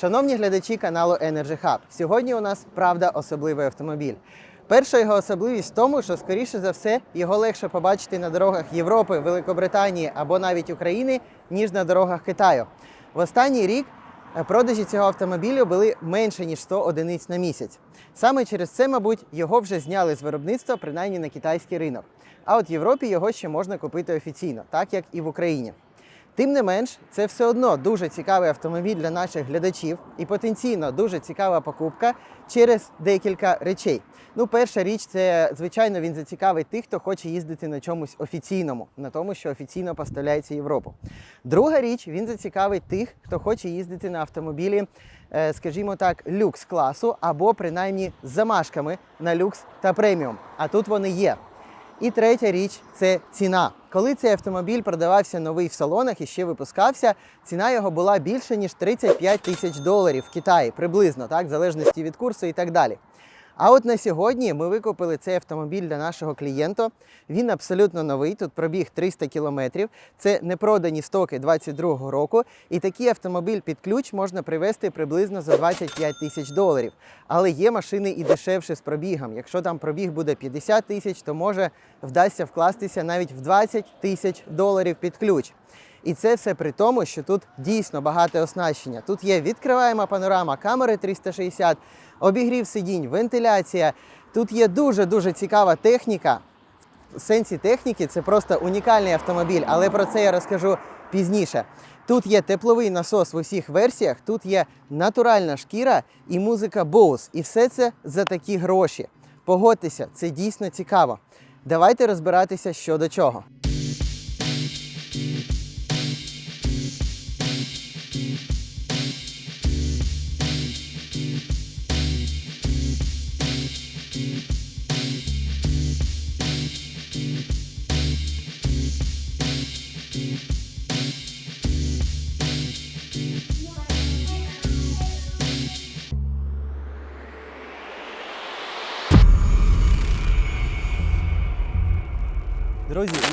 Шановні глядачі каналу Energy Hub, сьогодні у нас правда особливий автомобіль. Перша його особливість в тому, що скоріше за все його легше побачити на дорогах Європи, Великобританії або навіть України, ніж на дорогах Китаю. В останній рік е, продажі цього автомобілю були менше ніж 100 одиниць на місяць. Саме через це, мабуть, його вже зняли з виробництва, принаймні на китайський ринок. А от в Європі його ще можна купити офіційно, так як і в Україні. Тим не менш, це все одно дуже цікавий автомобіль для наших глядачів і потенційно дуже цікава покупка через декілька речей. Ну, перша річ, це звичайно він зацікавить тих, хто хоче їздити на чомусь офіційному, на тому, що офіційно поставляється Європу. Друга річ, він зацікавить тих, хто хоче їздити на автомобілі, е, скажімо так, люкс класу або принаймні з замашками на люкс та преміум. А тут вони є. І третя річ це ціна. Коли цей автомобіль продавався новий в салонах і ще випускався, ціна його була більше ніж 35 тисяч доларів в Китаї, приблизно, так, в залежності від курсу і так далі. А от на сьогодні ми викупили цей автомобіль для нашого клієнта. Він абсолютно новий. Тут пробіг 300 кілометрів. Це непродані стоки 22-го року. І такий автомобіль під ключ можна привезти приблизно за 25 тисяч доларів. Але є машини і дешевше з пробігом. Якщо там пробіг буде 50 тисяч, то може вдасться вкластися навіть в 20 тисяч доларів під ключ. І це все при тому, що тут дійсно багате оснащення. Тут є відкриваєма панорама, камери 360, обігрів сидінь, вентиляція. Тут є дуже-дуже цікава техніка. В сенсі техніки це просто унікальний автомобіль, але про це я розкажу пізніше. Тут є тепловий насос в усіх версіях, тут є натуральна шкіра і музика Bose. І все це за такі гроші. Погодьтеся, це дійсно цікаво. Давайте розбиратися що до чого.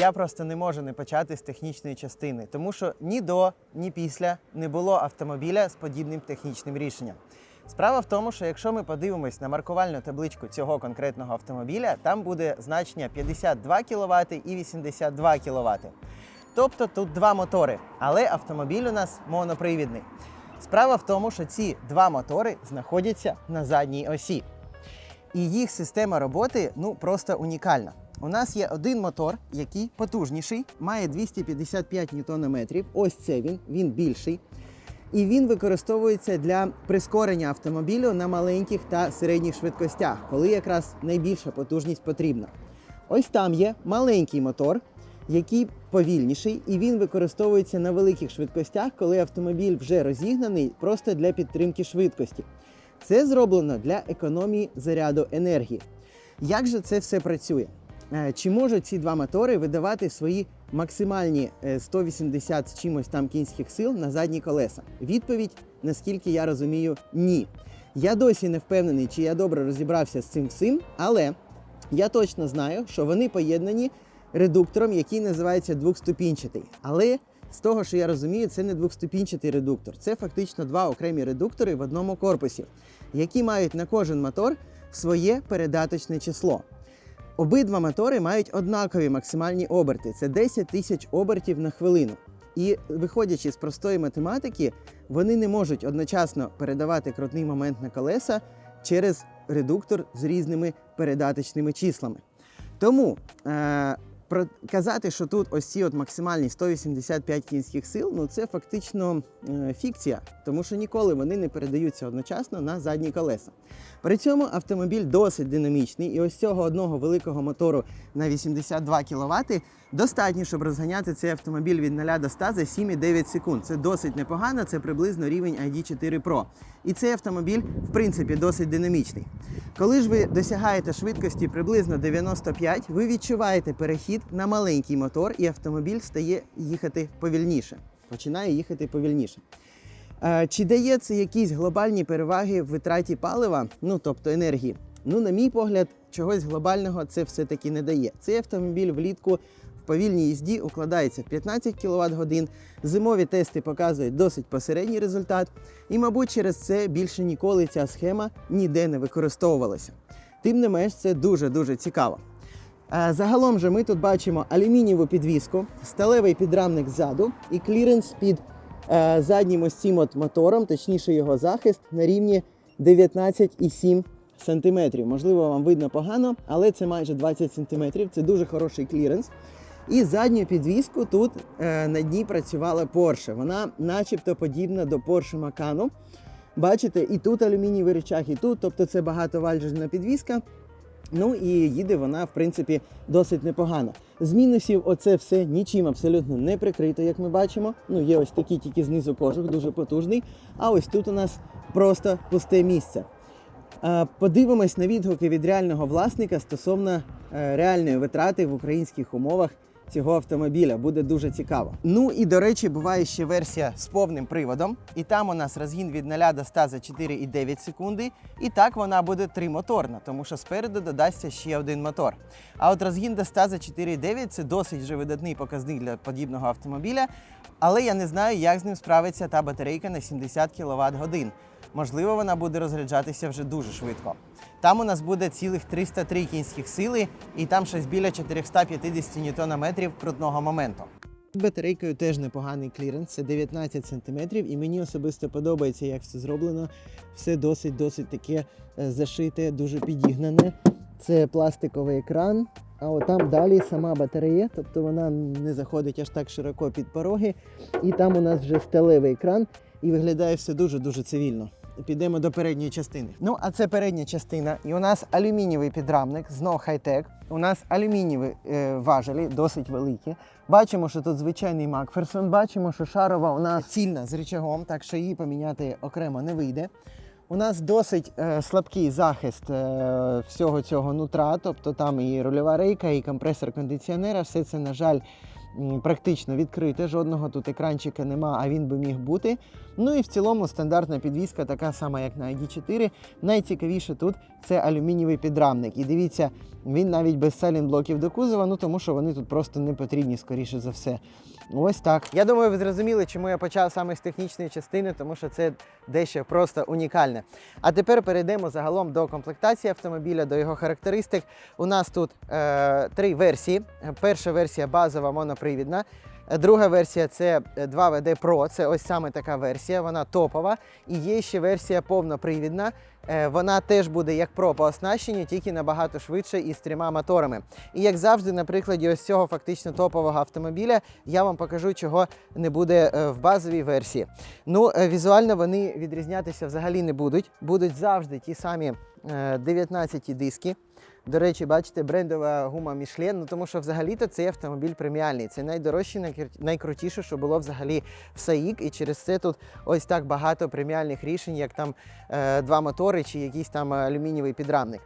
Я просто не можу не почати з технічної частини, тому що ні до, ні після не було автомобіля з подібним технічним рішенням. Справа в тому, що якщо ми подивимось на маркувальну табличку цього конкретного автомобіля, там буде значення 52 кВт і 82 кВт. Тобто тут два мотори, але автомобіль у нас монопривідний. Справа в тому, що ці два мотори знаходяться на задній осі. І їх система роботи ну просто унікальна. У нас є один мотор, який потужніший, має 255 ньютонометрів. Ось це він, він більший. І він використовується для прискорення автомобілю на маленьких та середніх швидкостях, коли якраз найбільша потужність потрібна. Ось там є маленький мотор, який повільніший, і він використовується на великих швидкостях, коли автомобіль вже розігнаний просто для підтримки швидкості. Це зроблено для економії заряду енергії. Як же це все працює? Е, Чи можуть ці два мотори видавати свої максимальні е, 180 з чимось там кінських сил на задні колеса? Відповідь, наскільки я розумію, ні. Я досі не впевнений, чи я добре розібрався з цим всім, але я точно знаю, що вони поєднані редуктором, який називається двохступінчатий. Але з того, що я розумію, це не двохступінчатий редуктор. Це фактично два окремі редуктори в одному корпусі, які мають на кожен мотор своє передаточне число. Обидва мотори мають однакові максимальні оберти. Це 10 тисяч обертів на хвилину. І виходячи з простої математики, вони не можуть одночасно передавати крутний момент на колеса через редуктор з різними передаточними числами. Тому е, казати, що тут ось ці от максимальні 185 кінських сил, ну це фактично е, фікція, тому що ніколи вони не передаються одночасно на задні колеса. При цьому автомобіль досить динамічний, і ось цього одного великого мотору на 82 кВт достатньо, щоб розганяти цей автомобіль від 0 до 100 за 7,9 секунд. Це досить непогано, це приблизно рівень ID4 Pro. І цей автомобіль, в принципі, досить динамічний. Коли ж ви досягаєте швидкості приблизно 95, ви відчуваєте перехід на маленький мотор, і автомобіль стає їхати повільніше. Починає їхати повільніше. Е, Чи дає це якісь глобальні переваги в витраті палива, ну тобто енергії? Ну, на мій погляд, чогось глобального це все-таки не дає. Цей автомобіль влітку повільній їзді укладається в 15 кВт годин. Зимові тести показують досить посередній результат, і, мабуть, через це більше ніколи ця схема ніде не використовувалася. Тим не менш, це дуже-дуже цікаво. Загалом же ми тут бачимо алюмінієву підвіску, сталевий підрамник ззаду і кліренс під е, заднім ось цим от мотором, точніше його захист, на рівні 19,7 см. Можливо, вам видно погано, але це майже 20 см. Це дуже хороший кліренс. І задню підвіску тут е, на дні працювала Porsche. Вона начебто подібна до Porsche Macan. Бачите, і тут алюмінієвий рычаг, і тут, тобто це багатовальжна підвіска. Ну і їде вона, в принципі, досить непогано. З мінусів, оце все нічим абсолютно не прикрито, як ми бачимо. Ну, є ось такий тільки знизу кожух, дуже потужний. А ось тут у нас просто пусте місце. Подивимось на відгуки від реального власника стосовно е, реальної витрати в українських умовах цього автомобіля. Буде дуже цікаво. Ну і до речі, буває ще версія з повним приводом. І там у нас розгін від 0 до 100 за 4,9 секунди. І так вона буде тримоторна, тому що спереду додасться ще один мотор. А от розгін до 100 за 4,9 це досить вже видатний показник для подібного автомобіля. Але я не знаю, як з ним справиться та батарейка на 70 кВт годин. Можливо, вона буде розряджатися вже дуже швидко. Там у нас буде цілих 303 кінських сили, і там щось біля 450 ньютона-метрів крутного моменту. Батарейкою теж непоганий кліренс, це 19 см, і мені особисто подобається, як все зроблено. Все досить-досить таке е, зашите, дуже підігнане. Це пластиковий екран, а от там далі сама батарея, тобто вона не заходить аж так широко під пороги. І там у нас вже сталевий екран, і виглядає все дуже-дуже цивільно. Підемо до передньої частини. Ну, а це передня частина. І у нас алюмінієвий підрамник, знов хай-тек. У нас алюмінієві е, важелі, досить великі. Бачимо, що тут звичайний Макферсон. Бачимо, що шарова у нас цільна з рычагом, так що її поміняти окремо не вийде. У нас досить е, слабкий захист е, всього цього нутра, тобто там і рульова рейка, і компресор кондиціонера. Все це, на жаль, практично відкрите. Жодного тут екранчика нема, а він би міг бути. Ну і в цілому стандартна підвізка, така сама, як на ID4. Найцікавіше тут це алюмінієвий підрамник. І дивіться, він навіть без селін-блоків до кузова, ну тому що вони тут просто не потрібні, скоріше за все. Ось так. Я думаю, ви зрозуміли, чому я почав саме з технічної частини, тому що це дещо просто унікальне. А тепер перейдемо загалом до комплектації автомобіля, до його характеристик. У нас тут е, три версії. Перша версія базова монопривідна. Друга версія це 2WD Pro, це ось саме така версія, вона топова. І є ще версія повнопривідна. Е, Вона теж буде як Pro по оснащенню, тільки набагато швидше і з трьома моторами. І як завжди, на прикладі ось цього фактично топового автомобіля, я вам покажу, чого не буде е, в базовій версії. Ну, е, візуально вони відрізнятися взагалі не будуть. Будуть завжди ті самі е, 19 диски. До речі, бачите, брендова гума Michelin, ну тому що взагалі-то цей автомобіль преміальний. Це найдорожче, найкрутіше, що було взагалі в САІК. І через це тут ось так багато преміальних рішень, як там е, два мотори чи якийсь там алюмінієвий підрамник.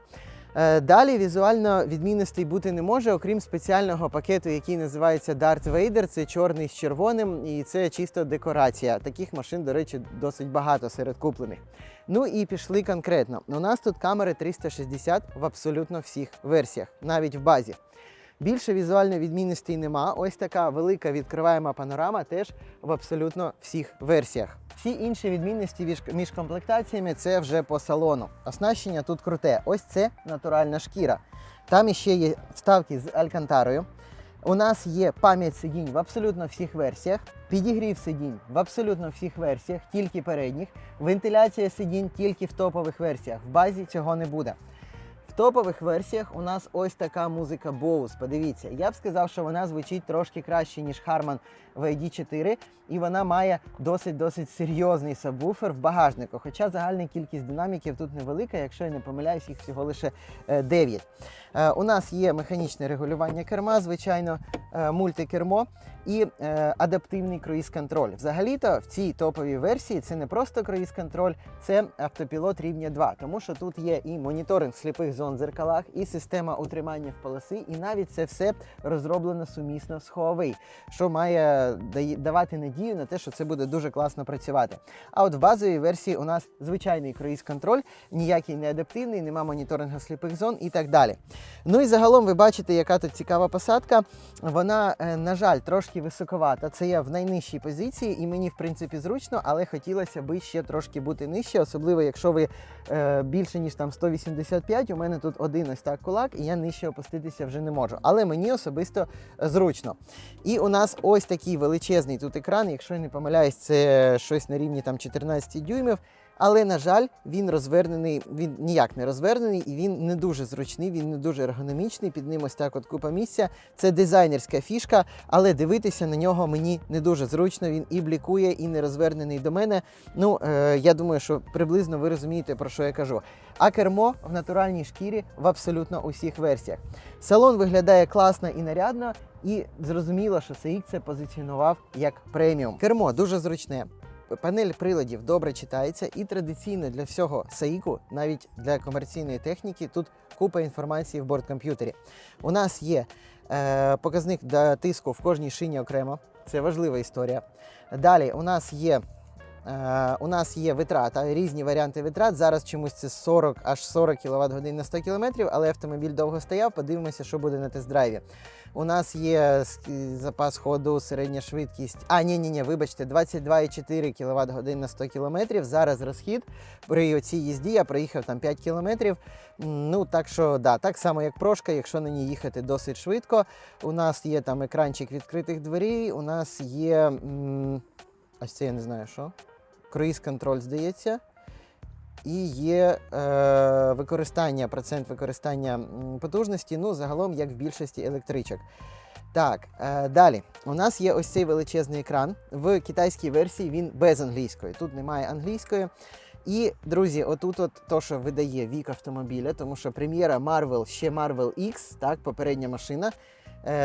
Е, Далі візуально відмінностей бути не може, окрім спеціального пакету, який називається Darth Vader. Це чорний з червоним, і це чисто декорація. Таких машин, до речі, досить багато серед куплених. Ну і пішли конкретно. У нас тут камери 360 в абсолютно всіх версіях, навіть в базі. Більше візуальної відмінностей нема. Ось така велика відкриваєма панорама теж в абсолютно всіх версіях. Всі інші відмінності між- комплектаціями це вже по салону. Оснащення тут круте. Ось це натуральна шкіра. Там іще є вставки з алькантарою. У нас є пам'ять сидінь в абсолютно всіх версіях, підігрів сидінь в абсолютно всіх версіях, тільки передніх. Вентиляція сидінь тільки в топових версіях. В базі цього не буде. В топових версіях у нас ось така музика Bose. Подивіться, я б сказав, що вона звучить трошки краще, ніж Harman в ID4, і вона має досить-досить серйозний сабвуфер в багажнику. Хоча загальна кількість динаміків тут невелика, якщо я не помиляюсь, їх всього лише 9. Е, У нас є механічне регулювання керма, звичайно, е, мультикермо і е, адаптивний круїз-контроль. Взагалі-то в цій топовій версії це не просто круїз-контроль, це автопілот рівня 2, тому що тут є і моніторинг сліпих зон. Зон в зеркалах, і система утримання в полоси, і навіть це все розроблено сумісно з Huawei, що має давати надію на те, що це буде дуже класно працювати. А от в базовій версії у нас звичайний круїз-контроль, ніякий не адаптивний, нема моніторингу сліпих зон і так далі. Ну і загалом ви бачите, яка тут цікава посадка. Вона, е, на жаль, трошки високовата. Це я в найнижчій позиції, і мені в принципі зручно, але хотілося би ще трошки бути нижче, особливо якщо ви е, більше ніж там 185. У мене тут один ось так кулак, і я нижче опуститися вже не можу. Але мені особисто е, зручно. І у нас ось такий величезний тут екран. Якщо я не помиляюсь, це щось на рівні там 14 дюймів. Але, на жаль, він розвернений, він ніяк не розвернений і він не дуже зручний, він не дуже ергономічний. Під ним ось так от купа місця. Це дизайнерська фішка, але дивитися на нього мені не дуже зручно. Він і блікує, і не розвернений до мене. Ну, е, я думаю, що приблизно ви розумієте, про що я кажу. А кермо в натуральній шкірі в абсолютно усіх версіях. Салон виглядає класно і нарядно, і зрозуміло, що CX це позиціонував як преміум. Кермо дуже зручне. Панель приладів добре читається, і традиційно для всього сейку, навіть для комерційної техніки, тут купа інформації в борткомп'ютері. У нас є е, показник тиску в кожній шині окремо. Це важлива історія. Далі у нас є. Е, у нас є витрата, різні варіанти витрат. Зараз чомусь це 40 аж 40 кВт годин на 100 км, але автомобіль довго стояв. Подивимося, що буде на тест-драйві. У нас є запас ходу, середня швидкість. А, ні, ні, ні, вибачте, 22,4 кВт годин на 100 км. Зараз розхід. При цій їзді я проїхав там 5 км. Ну, так що, да, так само, як прошка, якщо на ній їхати досить швидко. У нас є там екранчик відкритих дверей, у нас є. м, ось це я не знаю що. Круїз-контроль, здається. І є е, використання, процент використання потужності, ну, загалом, як в більшості електричок. Так, е, далі. У нас є ось цей величезний екран. В китайській версії він без англійської. Тут немає англійської. І, друзі, отут от то, що видає вік автомобіля, тому що прем'єра Marvel, ще Marvel X, так, попередня машина,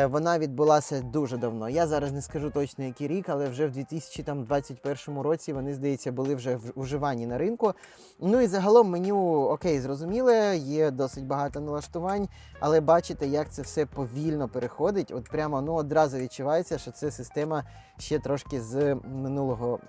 вона відбулася дуже давно. Я зараз не скажу точно який рік, але вже в 2021 році вони, здається, були вже в уживанні на ринку. Ну і загалом меню окей, зрозуміле, є досить багато налаштувань, але бачите, як це все повільно переходить. От прямо ну одразу відчувається, що це система ще трошки з минулого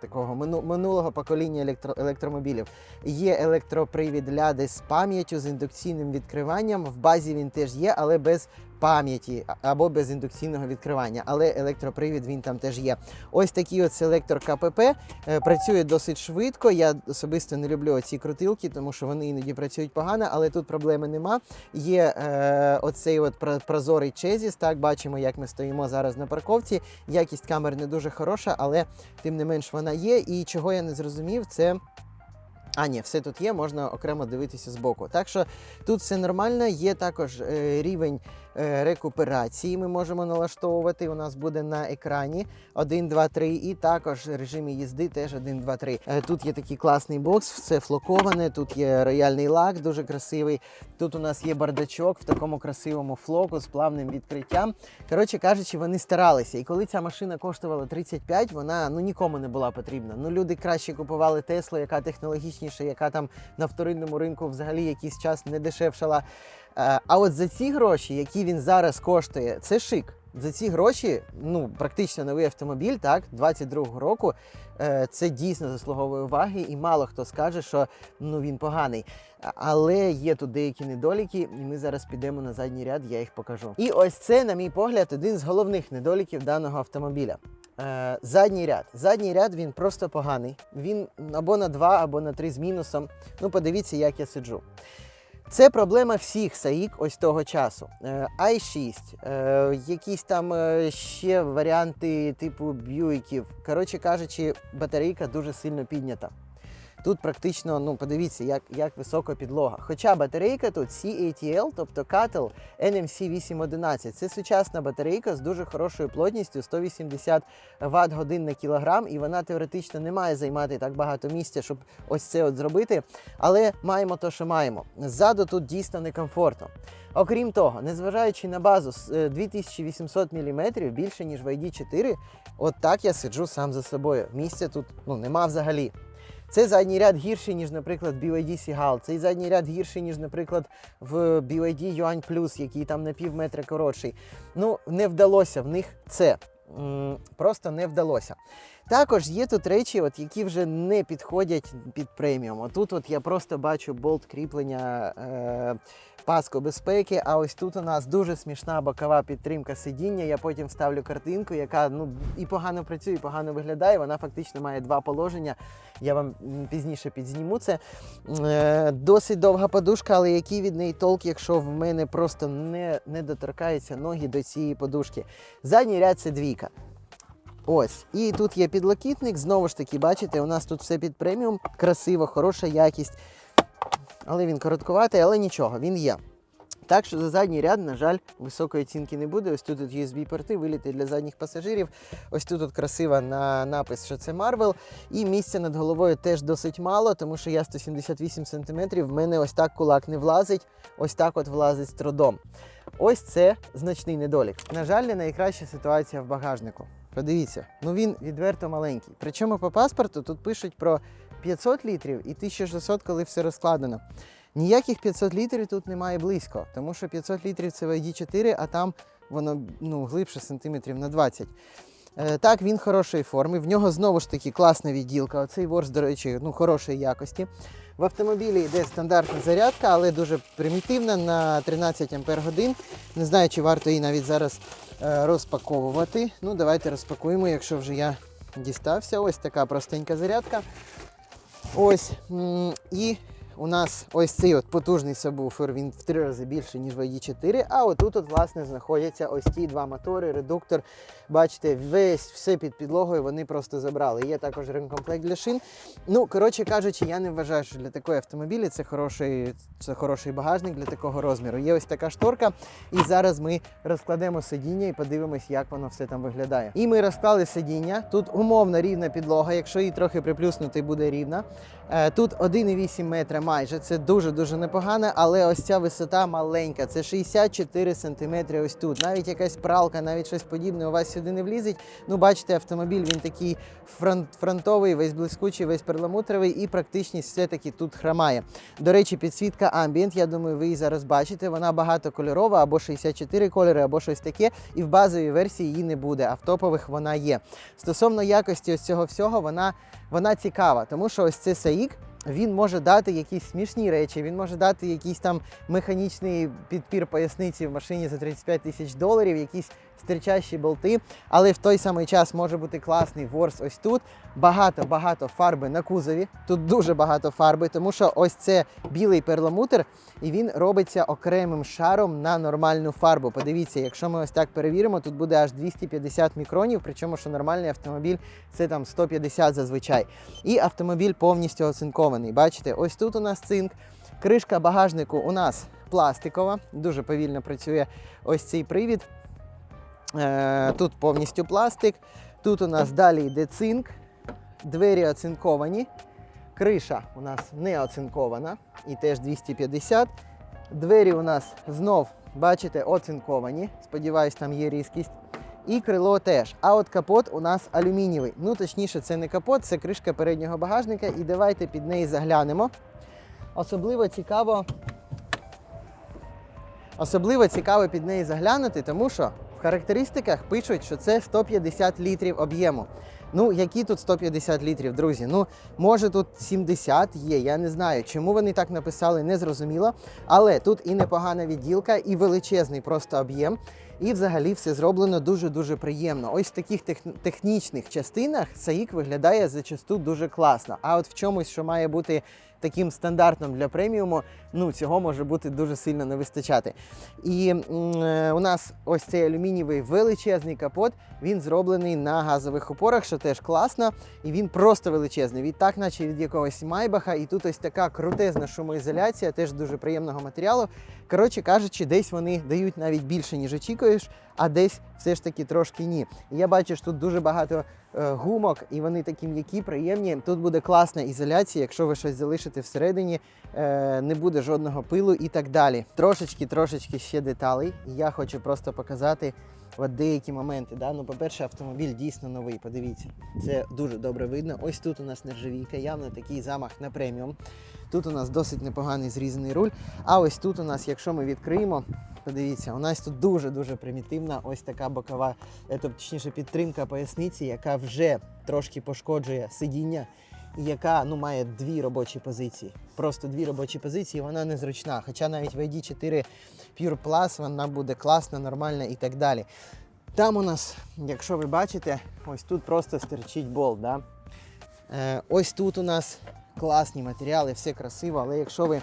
такого мину, минулого покоління електро, електромобілів. Є електропривід ляди з пам'яттю, з індукційним відкриванням. В базі він теж є, але без пам'яті або без індукційного відкривання. Але електропривід він там теж є. Ось такий от селектор КПП е, працює досить швидко. Я особисто не люблю ці крутилки, тому що вони іноді працюють погано, але тут проблеми нема. Є е, оцей от прозорий чезіс. Так бачимо, як ми стоїмо зараз на парковці. Якість камер не дуже хороша, але тим не менш вона є. І чого я не зрозумів, це. А, ні, все тут є, можна окремо дивитися збоку. Так що тут все нормально. Є також е, рівень рекуперації. Ми можемо налаштовувати. У нас буде на екрані 1, 2, 3, і також режимі їзди теж 1, 2, 3. Е, тут є такий класний бокс, все флоковане. Тут є рояльний лак, дуже красивий. Тут у нас є бардачок в такому красивому флоку з плавним відкриттям. Коротше кажучи, вони старалися. І коли ця машина коштувала 35, вона ну нікому не була потрібна. Ну люди краще купували Теслу, яка технологічніша, яка там на вторинному ринку взагалі якийсь час не дешевшала. Е, А от за ці гроші, які він зараз коштує, це шик. За ці гроші, ну практично новий автомобіль, так, 22-го року. е, Це дійсно заслуговує уваги, і мало хто скаже, що ну він поганий. Але є тут деякі недоліки, і ми зараз підемо на задній ряд, я їх покажу. І ось це, на мій погляд, один з головних недоліків даного автомобіля. Е, задній ряд. Задній ряд він просто поганий. Він або на 2, або на 3 з мінусом. Ну, подивіться, як я сиджу. Це проблема всіх САІК ось того часу. Е, i6, е, якісь там е, ще варіанти типу б'юіків. Коротше кажучи, батарейка дуже сильно піднята. Тут практично, ну подивіться, як, як висока підлога. Хоча батарейка тут CATL, тобто Cattel NMC 811. Це сучасна батарейка з дуже хорошою плотністю 180 Вт годин на кілограм, і вона теоретично не має займати так багато місця, щоб ось це от зробити. Але маємо то, що маємо. Ззаду тут дійсно некомфортно. Окрім того, незважаючи на базу з, е, 2800 мм більше ніж в ID4, от так я сиджу сам за собою. Місця тут ну, нема взагалі. Це задній ряд гірший, ніж, наприклад, BYD Seagull. Цей задній ряд гірший, ніж, наприклад, в BYD Yuan Plus, який там на пів метра коротший. Ну, не вдалося в них це. Просто не вдалося. Також є тут речі, от, які вже не підходять під преміум. Отут от я просто бачу болт кріплення е, паску безпеки, а ось тут у нас дуже смішна бокова підтримка сидіння. Я потім ставлю картинку, яка ну, і погано працює, і погано виглядає. Вона фактично має два положення. Я вам пізніше підзніму це. Е, досить довга подушка, але який від неї толк, якщо в мене просто не, не доторкаються ноги до цієї подушки. Задній ряд це двійка. Ось. І тут є підлокітник. Знову ж таки, бачите, у нас тут все під преміум, красиво, хороша якість. Але він короткуватий, але нічого, він є. Так що за задній ряд, на жаль, високої оцінки не буде. Ось тут от USB-порти, виліти для задніх пасажирів. Ось тут от красиво на напис, що це Marvel. І місця над головою теж досить мало, тому що я 178 см, в мене ось так кулак не влазить, ось так от влазить з трудом. Ось це значний недолік. На жаль, не найкраща ситуація в багажнику. Подивіться, ну він відверто маленький. Причому по паспорту тут пишуть про 500 літрів і 1600, коли все розкладено. Ніяких 500 літрів тут немає близько, тому що 500 літрів це в ID4, а там воно ну, глибше сантиметрів на 20. Е, так, він хорошої форми. В нього знову ж таки класна відділка. Оцей ворс, до речі, ну, хорошої якості. В автомобілі йде стандартна зарядка, але дуже примітивна на 13 Ампер годин. Не знаю, чи варто її навіть зараз е, розпаковувати. Ну, давайте розпакуємо, якщо вже я дістався. Ось така простенька зарядка. Ось. І у нас ось цей от потужний сабвуфер, він в три рази більший, ніж в ID4. А отут, от, власне, знаходяться ось ті два мотори, редуктор. Бачите, весь все під підлогою вони просто забрали. Є також ремкомплект для шин. Ну, коротше кажучи, я не вважаю, що для такої автомобілі це хороший, це хороший багажник для такого розміру. Є ось така шторка, і зараз ми розкладемо сидіння і подивимось, як воно все там виглядає. І ми розклали сидіння. Тут умовно рівна підлога. Якщо її трохи приплюснути, буде рівна. Е, Тут 1,8 метра майже. Це дуже-дуже непогано, але ось ця висота маленька. Це 64 сантиметри ось тут. Навіть якась пралка, навіть щось подібне у вас сюди не влізить. Ну, бачите, автомобіль він такий фронт, фронтовий, весь блискучий, весь перламутровий і практичність все-таки тут хромає. До речі, підсвітка Ambient, я думаю, ви її зараз бачите. Вона багатокольорова, або 64 кольори, або щось таке. І в базовій версії її не буде, а в топових вона є. Стосовно якості ось цього всього, вона, вона цікава, тому що ось це Саїк. Він може дати якісь смішні речі, він може дати якийсь там механічний підпір поясниці в машині за 35 тисяч доларів, якісь стерчащі болти, але в той самий час може бути класний ворс ось тут. Багато-багато фарби на кузові. Тут дуже багато фарби, тому що ось це білий перламутр, і він робиться окремим шаром на нормальну фарбу. Подивіться, якщо ми ось так перевіримо, тут буде аж 250 мікронів, причому що нормальний автомобіль це там 150 зазвичай. І автомобіль повністю оцинкований. Бачите, ось тут у нас цинк. Кришка багажнику у нас пластикова, дуже повільно працює ось цей привід. Е, Тут повністю пластик. Тут у нас далі йде цинк, двері оцинковані. Криша у нас не оцинкована і теж 250. Двері у нас знов, бачите, оцинковані. Сподіваюсь, там є різкість. І крило теж. А от капот у нас алюмінієвий. Ну, точніше, це не капот, це кришка переднього багажника. І давайте під неї заглянемо. Особливо цікаво. Особливо цікаво під неї заглянути, тому що характеристиках пишуть, що це 150 літрів об'єму. Ну, які тут 150 літрів, друзі? Ну, може тут 70 є, я не знаю. Чому вони так написали, не зрозуміло. Але тут і непогана відділка, і величезний просто об'єм. І взагалі все зроблено дуже-дуже приємно. Ось в таких тех- технічних частинах Саїк виглядає зачасту дуже класно. А от в чомусь, що має бути таким стандартом для преміуму, ну цього може бути дуже сильно не вистачати. І м, е, у нас ось цей алюмінієвий величезний капот. Він зроблений на газових опорах, що теж класно. І він просто величезний. Він так, наче від якогось майбаха. І тут ось така крутезна шумоізоляція, теж дуже приємного матеріалу. Коротше кажучи, десь вони дають навіть більше, ніж очікуєш. а десь все ж таки трошки ні. Я бачу, що тут дуже багато е, гумок, і вони такі м'які, приємні. Тут буде класна ізоляція, якщо ви щось залишите всередині, е, не буде жодного пилу і так далі. Трошечки, трошечки ще деталей. Я хочу просто показати. От деякі моменти, да? ну, по-перше, автомобіль дійсно новий. Подивіться, це дуже добре видно. Ось тут у нас нержавійка, явно такий замах на преміум. Тут у нас досить непоганий зрізаний руль. А ось тут у нас, якщо ми відкриємо, подивіться, у нас тут дуже-дуже примітивна ось така бокова, тобто, точніше, підтримка поясниці, яка вже трошки пошкоджує сидіння. Яка ну, має дві робочі позиції. Просто дві робочі позиції, вона незручна. Хоча навіть в ID4 Pure Plus вона буде класна, нормальна і так далі. Там у нас, якщо ви бачите, ось тут просто стирчить болт. Да? Е, ось тут у нас класні матеріали, все красиво, але якщо ви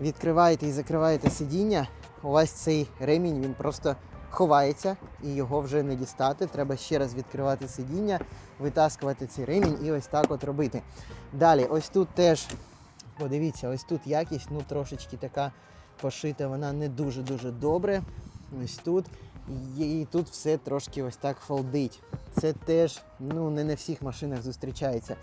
відкриваєте і закриваєте сидіння, у вас цей ремінь він просто ховається і його вже не дістати. Треба ще раз відкривати сидіння, витаскувати цей ремінь і ось так от робити. Далі, ось тут теж, подивіться, ось тут якість, ну трошечки така пошита, вона не дуже-дуже добре. Ось тут. І тут все трошки ось так фолдить. Це теж ну, не на всіх машинах зустрічається.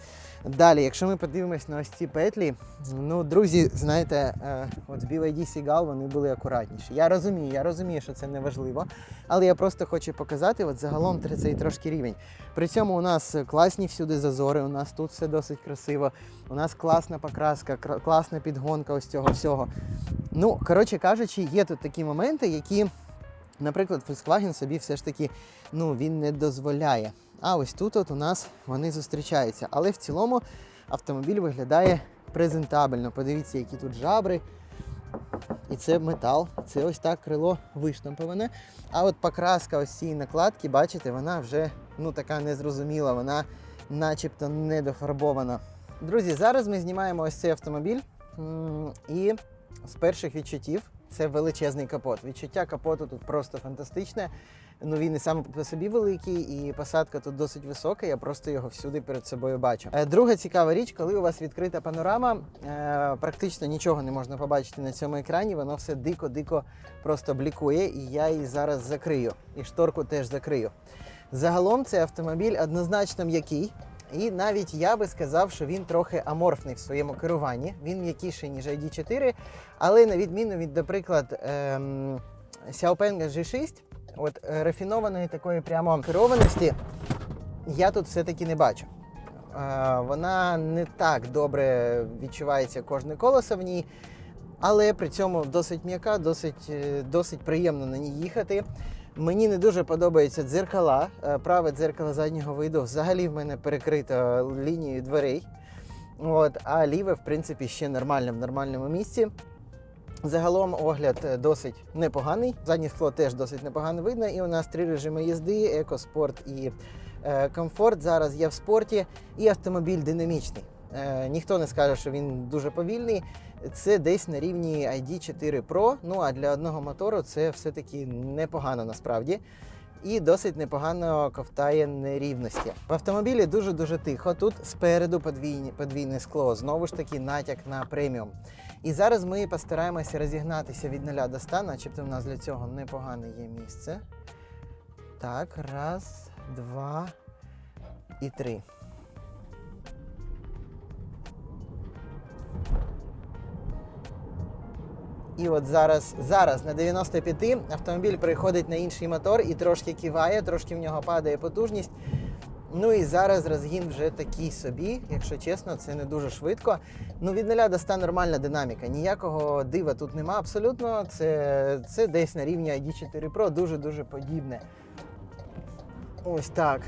Далі, якщо ми подивимось на ось ці петлі, ну, друзі, знаєте, е, от в BYD Seagull вони були акуратніші. Я розумію, я розумію, що це не важливо, але я просто хочу показати от загалом цей трошки рівень. При цьому у нас класні всюди зазори, у нас тут все досить красиво, у нас класна покраска, кра- класна підгонка ось цього всього. Ну, коротше кажучи, є тут такі моменти, які. Наприклад, Volkswagen собі все ж таки ну, він не дозволяє. А ось тут от у нас вони зустрічаються. Але в цілому автомобіль виглядає презентабельно. Подивіться, які тут жабри. І це метал, це ось так крило виштамповане. А от покраска ось цієї накладки, бачите, вона вже ну, така незрозуміла, вона начебто недофарбована. Друзі, зараз ми знімаємо ось цей автомобіль. І з перших відчуттів це величезний капот. Відчуття капоту тут просто фантастичне. Ну він і сам по собі великий, і посадка тут досить висока. Я просто його всюди перед собою бачу. Е, Друга цікава річ, коли у вас відкрита панорама, е, практично нічого не можна побачити на цьому екрані. Воно все дико-дико просто блікує, і я її зараз закрию. І шторку теж закрию. Загалом цей автомобіль однозначно м'який. І навіть я би сказав, що він трохи аморфний в своєму керуванні. Він м'якіший, ніж ID4, але на відміну від, наприклад, ем, Xiaopeng G6, от е, рафінованої такої прямо керованості я тут все-таки не бачу. Е, вона не так добре відчувається кожне колесо в ній, але при цьому досить м'яка, досить, е, досить приємно на ній їхати. Мені не дуже подобаються дзеркала. Е, Праве дзеркало заднього виду взагалі в мене перекрито лінією дверей. От, а ліве, в принципі, ще нормально в нормальному місці. Загалом огляд е, досить непоганий. Заднє скло теж досить непогано видно. І у нас три режими їзди: еко, спорт і е, комфорт. Зараз є в спорті, і автомобіль динамічний. Е, ніхто не скаже, що він дуже повільний. Це десь на рівні ID4 Pro. Ну а для одного мотору це все-таки непогано насправді. І досить непогано ковтає нерівності. В автомобілі дуже-дуже тихо. Тут спереду подвійні, подвійне скло, знову ж таки натяк на преміум. І зараз ми постараємося розігнатися від 0 до 100, начебто в нас для цього непогане є місце. Так, раз, два і три. І от зараз, зараз на 95 автомобіль переходить на інший мотор і трошки киває, трошки в нього падає потужність. Ну і зараз розгін вже такий собі, якщо чесно, це не дуже швидко. Ну від 0 до 100 нормальна динаміка. Ніякого дива тут нема абсолютно. Це, це десь на рівні ID4 Pro дуже-дуже подібне. Ось так.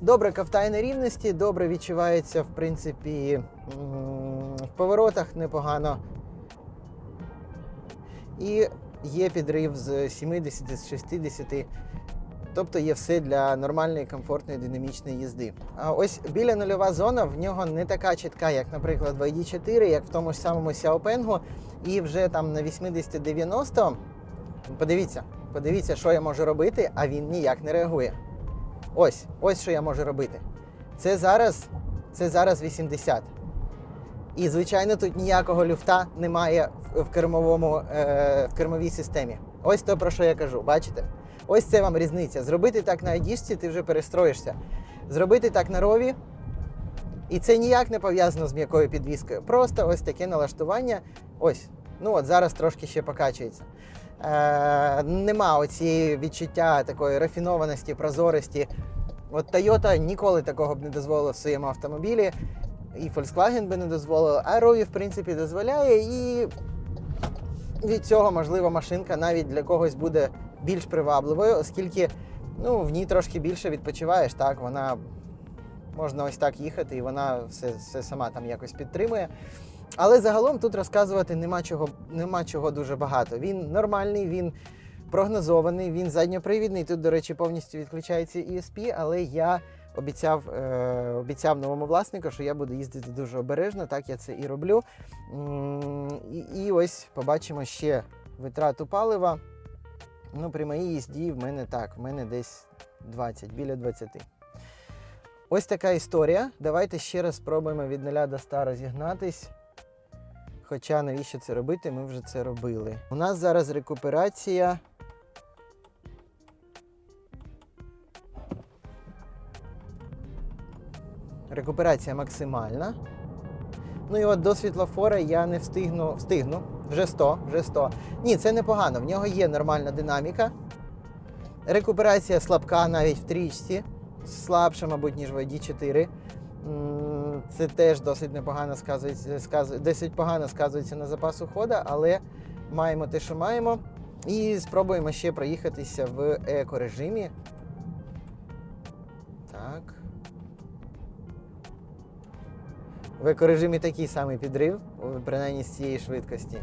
Добре ковтає на рівності, добре відчувається, в принципі, в поворотах непогано. І є підрив з 70 з 60. Тобто є все для нормальної, комфортної, динамічної їзди. А ось біля нульова зона в нього не така чітка, як, наприклад, в ID4, як в тому ж самому Xiaopeng. І вже там на 80-90. Подивіться, подивіться, що я можу робити, а він ніяк не реагує. Ось, ось що я можу робити. Це зараз, це зараз 80. І, звичайно, тут ніякого люфта немає в, кермовому, е, в кермовій системі. Ось то, про що я кажу, бачите? Ось це вам різниця. Зробити так на айдішці, ти вже перестроїшся. Зробити так на рові. І це ніяк не пов'язано з м'якою підвіскою. Просто ось таке налаштування. Ось. Ну от зараз трошки ще покачується. Е, нема оцієї відчуття такої рафінованості, прозорості. От Toyota ніколи такого б не дозволила в своєму автомобілі, і Volkswagen би не дозволив, а Rovі, в принципі, дозволяє, і від цього, можливо, машинка навіть для когось буде більш привабливою, оскільки ну, в ній трошки більше відпочиваєш, так, вона можна ось так їхати, і вона все, все сама там якось підтримує. Але загалом тут розказувати нема чого, нема чого дуже багато. Він нормальний, він прогнозований, він задньопривідний. Тут, до речі, повністю відключається ESP, але я обіцяв, е, обіцяв новому власнику, що я буду їздити дуже обережно, так я це і роблю. І, і ось побачимо ще витрату палива. Ну, при моїй їзді в мене так, в мене десь 20, біля 20. Ось така історія. Давайте ще раз спробуємо від 0 до 100 розігнатись. Хоча навіщо це робити, ми вже це робили. У нас зараз рекуперація. Рекуперація максимальна. Ну і от до світлофора я не встигну. Встигну. Вже 100, вже 100. Ні, це непогано. В нього є нормальна динаміка. Рекуперація слабка навіть в трічці. Слабша, мабуть, ніж в ID4. Це теж досить непогано сказується, сказу- досить погано сказується на запасу хода, але маємо те, що маємо. І спробуємо ще проїхатися в еко-режимі. В екорежимі такий самий підрив, принаймні з цієї швидкості.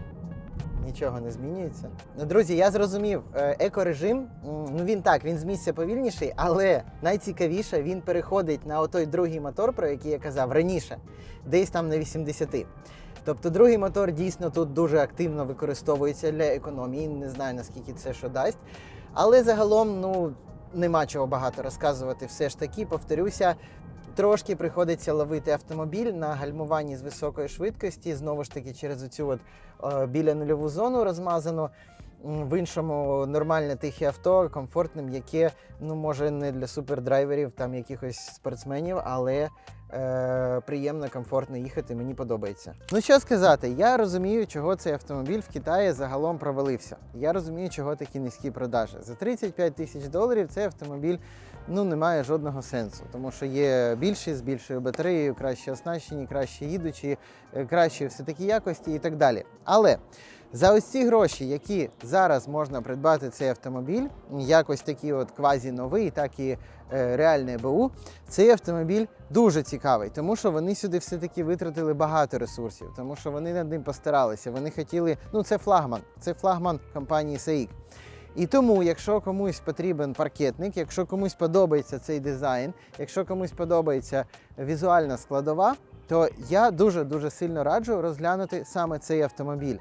Нічого не змінюється. Ну, друзі, я зрозумів, е, екорежим, ну він так, він з місця повільніший, але найцікавіше, він переходить на отой другий мотор, про який я казав раніше, десь там на 80. Тобто другий мотор дійсно тут дуже активно використовується для економії. Не знаю наскільки це що дасть. Але загалом, ну, нема чого багато розказувати. Все ж таки, повторюся, трошки приходиться ловити автомобіль на гальмуванні з високої швидкості, знову ж таки, через оцю от е, біля нульову зону розмазану. В іншому нормальне тихе авто, комфортне, яке, ну може не для супердрайверів, там якихось спортсменів, але е, приємно, комфортно їхати. Мені подобається. Ну що сказати, я розумію, чого цей автомобіль в Китаї загалом провалився. Я розумію, чого такі низькі продажі. За 35 тисяч доларів цей автомобіль ну не має жодного сенсу, тому що є більші з більшою батареєю, краще оснащені, краще їдучі, е, кращі все такі якості і так далі. Але за ось ці гроші, які зараз можна придбати цей автомобіль, якось такі от квазі новий, так і е, реальне БУ, цей автомобіль дуже цікавий, тому що вони сюди все-таки витратили багато ресурсів, тому що вони над ним постаралися. Вони хотіли, ну це флагман, це флагман компанії SAIC. І тому, якщо комусь потрібен паркетник, якщо комусь подобається цей дизайн, якщо комусь подобається візуальна складова, то я дуже дуже сильно раджу розглянути саме цей автомобіль.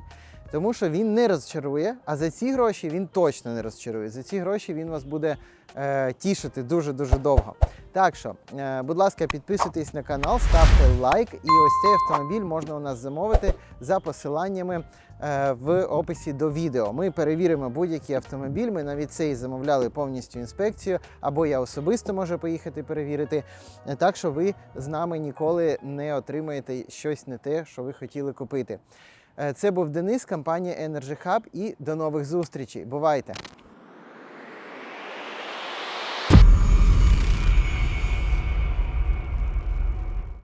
Тому що він не розчарує, а за ці гроші він точно не розчарує. За ці гроші він вас буде е, тішити дуже-дуже довго. Так що, е, будь ласка, підписуйтесь на канал, ставте лайк, і ось цей автомобіль можна у нас замовити за посиланнями е, в описі до відео. Ми перевіримо будь-який автомобіль. Ми навіть цей замовляли повністю інспекцію, або я особисто можу поїхати перевірити. Так що ви з нами ніколи не отримаєте щось не те, що ви хотіли купити. Це був Денис, компанія Energy Hub і до нових зустрічей. Бувайте!